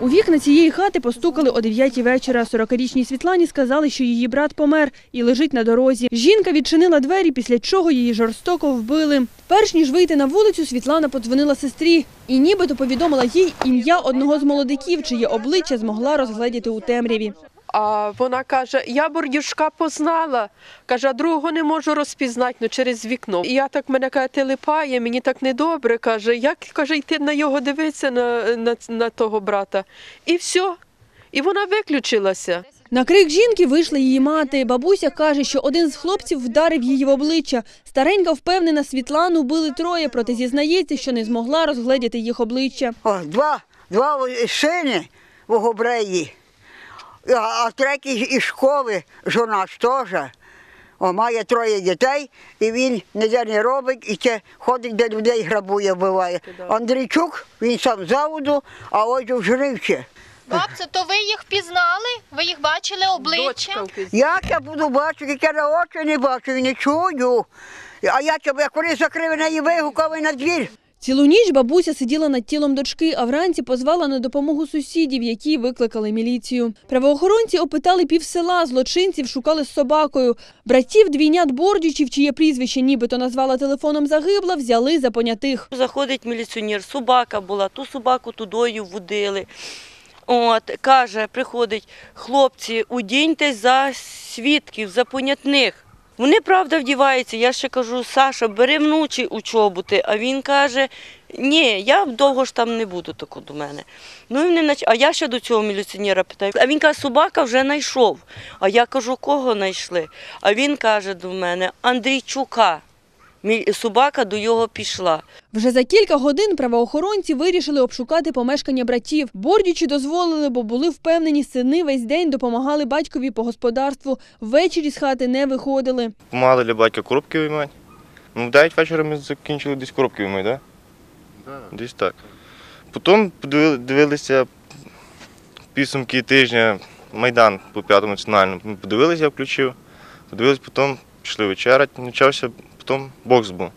У вікна цієї хати постукали о 9 вечора. 40-річній Світлані сказали, що її брат помер і лежить на дорозі. Жінка відчинила двері, після чого її жорстоко вбили. Перш ніж вийти на вулицю, Світлана подзвонила сестрі і нібито повідомила їй ім'я одного з молодиків, чиє обличчя змогла розгледіти у темряві. А вона каже: я бордюшка познала. Каже, а другого не можу розпізнати ну, через вікно. І я так мене каже, телепає, мені так недобре. каже, як каже, йти на його дивитися на, на, на того брата. І все. І вона виключилася. На крик жінки вийшла її мати. Бабуся каже, що один з хлопців вдарив її в обличчя. Старенька впевнена, Світлану били троє, проте зізнається, що не змогла розгледіти їх обличчя. О, два, два сини в Огобреї, а, третій із школи, жона теж. О, має троє дітей, і він ніде не робить, і це ходить, де людей грабує, вбиває. Андрійчук, він сам з заводу, а ось у Жривче. Бабця, то ви їх впізнали? Ви їх бачили обличчя? Як я буду бачити, як я на очі не бачу і не чую. А я тебе, я коли закрив неї вигукав на двір. Цілу ніч бабуся сиділа над тілом дочки, а вранці позвала на допомогу сусідів, які викликали міліцію. Правоохоронці опитали пів села, злочинців шукали з собакою. Братів двійнят Бордючів, чиє прізвище нібито назвала телефоном загибла, взяли за понятих. Заходить міліціонер, собака була, ту собаку тудою водили. От, каже, приходить, хлопці, удіньтесь за свідків, за понятних. Вони правда вдіваються. Я ще кажу, Саша, бери внучі у чоботи. А він каже, ні, я довго ж там не буду таку до мене. Ну і вони нач... А я ще до цього міліціонера питаю. А він каже, собака вже знайшов. А я кажу, кого знайшли? А він каже до мене, Андрійчука. Мі- Собака до його пішла. Вже за кілька годин правоохоронці вирішили обшукати помешкання братів. Бордючі дозволили, бо були впевнені, сини весь день допомагали батькові по господарству. Ввечері з хати не виходили. Помагали для батька коробки виймати. Ну, в 9 вечора ми закінчили десь коробки виймати, так? Да? Десь так. Потім дивилися підсумки тижня Майдан по п'ятому національному. Подивилися, я включив. Подивилися, потім пішли вечерять, почався, потім бокс був.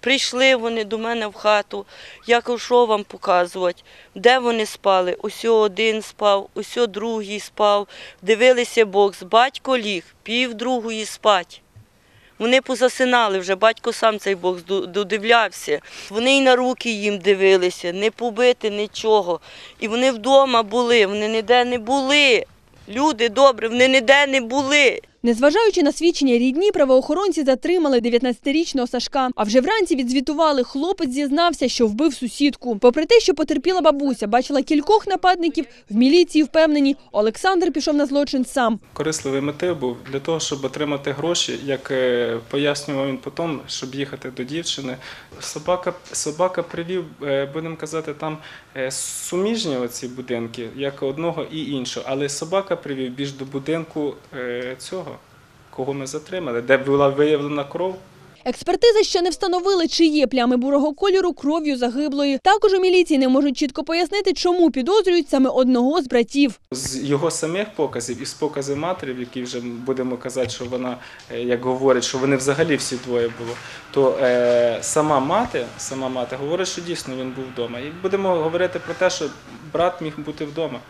Прийшли вони до мене в хату. Я кажу, що вам показувати, де вони спали. Усьо один спав, усьо другий спав. Дивилися бокс. Батько ліг, пів другої спать. Вони позасинали вже, батько сам цей бокс додивлявся. Вони й на руки їм дивилися, не побити нічого. І вони вдома були, вони ніде не були. Люди добрі, вони ніде не були. Незважаючи на свідчення рідні, правоохоронці затримали 19-річного Сашка. А вже вранці відзвітували, хлопець зізнався, що вбив сусідку. Попри те, що потерпіла бабуся, бачила кількох нападників, в міліції впевнені, Олександр пішов на злочин сам. Корисливий мотив був для того, щоб отримати гроші, як е, пояснював він потім, щоб їхати до дівчини. Собака, собака привів, е, будемо казати, там е, суміжні оці будинки, як одного і іншого. Але собака привів більш до будинку цього, кого ми затримали, де була виявлена кров. Експертиза ще не встановили, чи є плями бурого кольору кров'ю загиблої. Також у міліції не можуть чітко пояснити, чому підозрюють саме одного з братів. З його самих показів і з показів матері, які вже будемо казати, що вона, е, як говорить, що вони взагалі всі двоє було, то е, сама мати, сама мати говорить, що дійсно він був вдома. І будемо говорити про те, що брат міг бути вдома.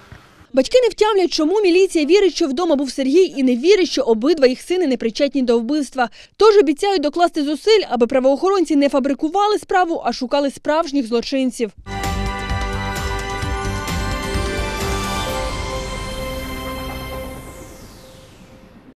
Батьки не втямлять, чому міліція вірить, що вдома був Сергій, і не вірить, що обидва їх сини не причетні до вбивства. Тож обіцяють докласти зусиль, аби правоохоронці не фабрикували справу, а шукали справжніх злочинців.